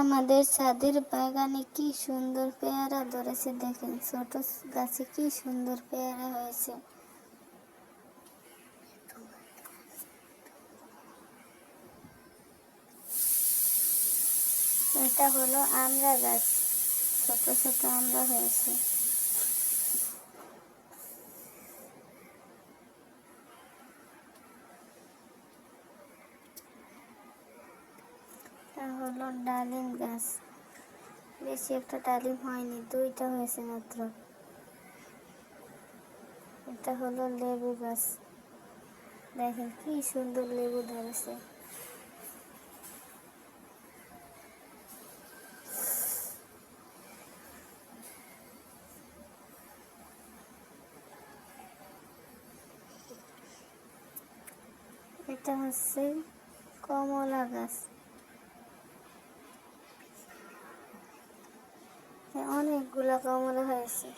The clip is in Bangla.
আমাদের ছাদের বাগানে কি সুন্দর পেয়ারা ধরেছে দেখেন, ছোট গাছে কি সুন্দর পেয়ারা হয়েছে। এটা হলো আমরা গাছ, ছোট ছোট আমরা হয়েছে। এটা হলো ডালিম গাছ। বেশি একটা ডালিম হয়নি, দুইটা হয়েছে মাত্র। এটা হলো লেবু গাছ। দেখেন কি সুন্দর লেবু ধরেছে। এটা হচ্ছে কমলা গাছ। অনেকগুলা কমলা হয়েছে।